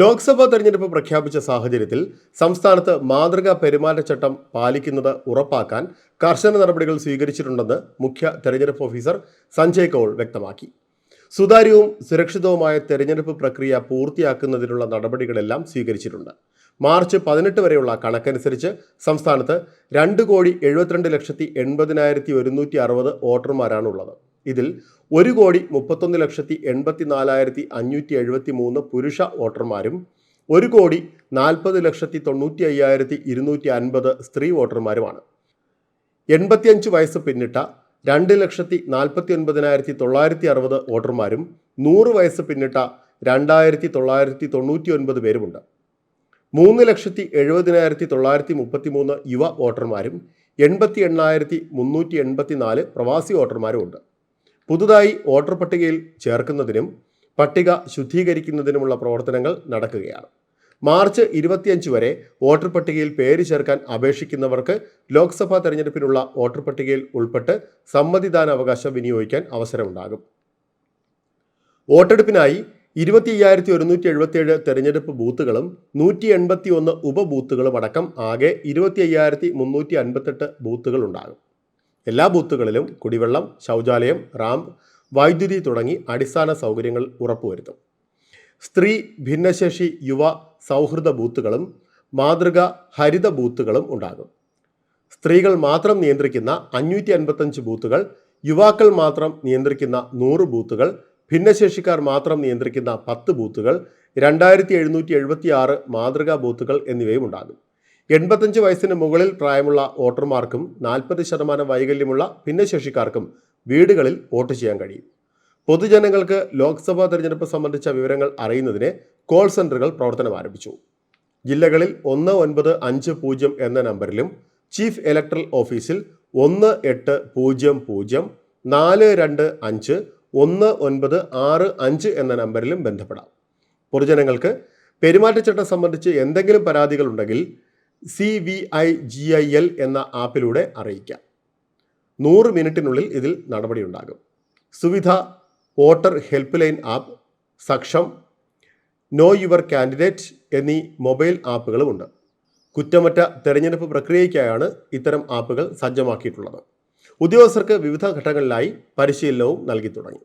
ലോക്സഭാ തെരഞ്ഞെടുപ്പ് പ്രഖ്യാപിച്ച സാഹചര്യത്തിൽ സംസ്ഥാനത്ത് മാതൃകാ പെരുമാറ്റച്ചട്ടം പാലിക്കുന്നത് ഉറപ്പാക്കാൻ കർശന നടപടികൾ സ്വീകരിച്ചിട്ടുണ്ടെന്ന് മുഖ്യ തെരഞ്ഞെടുപ്പ് ഓഫീസർ സഞ്ജയ് കൗൾ വ്യക്തമാക്കി. സുതാര്യവും സുരക്ഷിതവുമായ തെരഞ്ഞെടുപ്പ് പ്രക്രിയ പൂർത്തിയാക്കുന്നതിനുള്ള നടപടികളെല്ലാം സ്വീകരിച്ചിട്ടുണ്ട്. മാർച്ച് പതിനെട്ട് വരെയുള്ള കണക്കനുസരിച്ച് സംസ്ഥാനത്ത് രണ്ട് കോടി എഴുപത്തിരണ്ട് ലക്ഷത്തി എൺപതിനായിരത്തി ഒരുന്നൂറ്റി അറുപത് വോട്ടർമാരാണുള്ളത്. ഇതിൽ ഒരു കോടി മുപ്പത്തൊന്ന് ലക്ഷത്തി എൺപത്തി നാലായിരത്തി അഞ്ഞൂറ്റി എഴുപത്തി മൂന്ന് പുരുഷ വോട്ടർമാരും ഒരു കോടി നാൽപ്പത് ലക്ഷത്തി തൊണ്ണൂറ്റി അയ്യായിരത്തി ഇരുന്നൂറ്റി അൻപത് സ്ത്രീ വോട്ടർമാരുമാണ്. എൺപത്തിയഞ്ച് വയസ്സ് പിന്നിട്ട രണ്ട് ലക്ഷത്തി നാൽപ്പത്തി ഒൻപതിനായിരത്തി തൊള്ളായിരത്തി അറുപത് വോട്ടർമാരും നൂറ് വയസ്സ് പിന്നിട്ട രണ്ടായിരത്തി തൊള്ളായിരത്തി തൊണ്ണൂറ്റി ഒൻപത് പേരുമുണ്ട്. മൂന്ന് ലക്ഷത്തി എഴുപതിനായിരത്തി തൊള്ളായിരത്തി മുപ്പത്തി മൂന്ന് യുവ വോട്ടർമാരും എൺപത്തി എണ്ണായിരത്തി മുന്നൂറ്റി എൺപത്തി നാല് പ്രവാസി വോട്ടർമാരും ഉണ്ട് പുതുതായി വോട്ടർ പട്ടികയിൽ ചേർക്കുന്നതിനും പട്ടിക ശുദ്ധീകരിക്കുന്നതിനുമുള്ള പ്രവർത്തനങ്ങൾ നടക്കുകയാണ്. മാർച്ച് ഇരുപത്തിയഞ്ച് വരെ വോട്ടർ പട്ടികയിൽ പേര് ചേർക്കാൻ അപേക്ഷിക്കുന്നവർക്ക് ലോക്സഭാ തെരഞ്ഞെടുപ്പിനുള്ള വോട്ടർ പട്ടികയിൽ ഉൾപ്പെട്ട് സമ്മതിദാന അവകാശം വിനിയോഗിക്കാൻ അവസരമുണ്ടാകും. വോട്ടെടുപ്പിനായി ഇരുപത്തി അയ്യായിരത്തി ഒരുന്നൂറ്റി എഴുപത്തിയേഴ് തെരഞ്ഞെടുപ്പ് ബൂത്തുകളും നൂറ്റി എൺപത്തി ഒന്ന് ഉപബൂത്തുകളും അടക്കം ആകെ ഇരുപത്തി അയ്യായിരത്തി മുന്നൂറ്റി അൻപത്തെട്ട് ബൂത്തുകൾ ഉണ്ടാകും എല്ലാ ബൂത്തുകളിലും കുടിവെള്ളം ശൗചാലയം റാമ്പ് വൈദ്യുതി തുടങ്ങി അടിസ്ഥാന സൗകര്യങ്ങൾ ഉറപ്പുവരുത്തും. സ്ത്രീ ഭിന്നശേഷി യുവ സൗഹൃദ ബൂത്തുകളും മാതൃക ഹരിത ബൂത്തുകളും ഉണ്ടാകും. സ്ത്രീകൾ മാത്രം നിയന്ത്രിക്കുന്ന അഞ്ഞൂറ്റി അൻപത്തഞ്ച് ബൂത്തുകൾ യുവാക്കൾ മാത്രം നിയന്ത്രിക്കുന്ന നൂറ് ബൂത്തുകൾ ഭിന്നശേഷിക്കാർ മാത്രം നിയന്ത്രിക്കുന്ന പത്ത് ബൂത്തുകൾ രണ്ടായിരത്തി എഴുന്നൂറ്റി എഴുപത്തി ആറ് മാതൃകാ ബൂത്തുകൾ എന്നിവയും ഉണ്ടാകും. എൺപത്തഞ്ച് വയസ്സിന് മുകളിൽ പ്രായമുള്ള വോട്ടർമാർക്കും നാൽപ്പത് ശതമാനം വൈകല്യമുള്ള ഭിന്നശേഷിക്കാർക്കും വീടുകളിൽ വോട്ട് ചെയ്യാൻ കഴിയും. പൊതുജനങ്ങൾക്ക് ലോക്സഭാ തെരഞ്ഞെടുപ്പ് സംബന്ധിച്ച വിവരങ്ങൾ അറിയുന്നതിന് കോൾ സെന്ററുകൾ പ്രവർത്തനം ആരംഭിച്ചു. ജില്ലകളിൽ ഒന്ന് ഒൻപത് അഞ്ച് പൂജ്യം എന്ന നമ്പറിലും ചീഫ് ഇലക്ട്രൽ ഓഫീസിൽ ഒന്ന് എട്ട് പൂജ്യം പൂജ്യം നാല് രണ്ട് അഞ്ച് ഒന്ന് ഒൻപത് ആറ് അഞ്ച് എന്ന നമ്പറിലും ബന്ധപ്പെടാം. പൊതുജനങ്ങൾക്ക് പെരുമാറ്റച്ചട്ടം സംബന്ധിച്ച് എന്തെങ്കിലും പരാതികൾ ഉണ്ടെങ്കിൽ C V I G I L എന്ന ആപ്പിലൂടെ അറിയിക്കാം. നൂറ് മിനിറ്റിനുള്ളിൽ ഇതിൽ നടപടിയുണ്ടാകും. Suvidha voter helpline app Saksham know your candidate എന്നീ മൊബൈൽ ആപ്പുകളുമുണ്ട് കുറ്റമറ്റ തെരഞ്ഞെടുപ്പ് പ്രക്രിയയ്ക്കായാണ് ഇത്തരം ആപ്പുകൾ സജ്ജമാക്കിയിട്ടുള്ളത്. ഉദ്യോഗസ്ഥർക്ക് വിവിധ ഘട്ടങ്ങളിലായി പരിശീലനവും നൽകി തുടങ്ങി.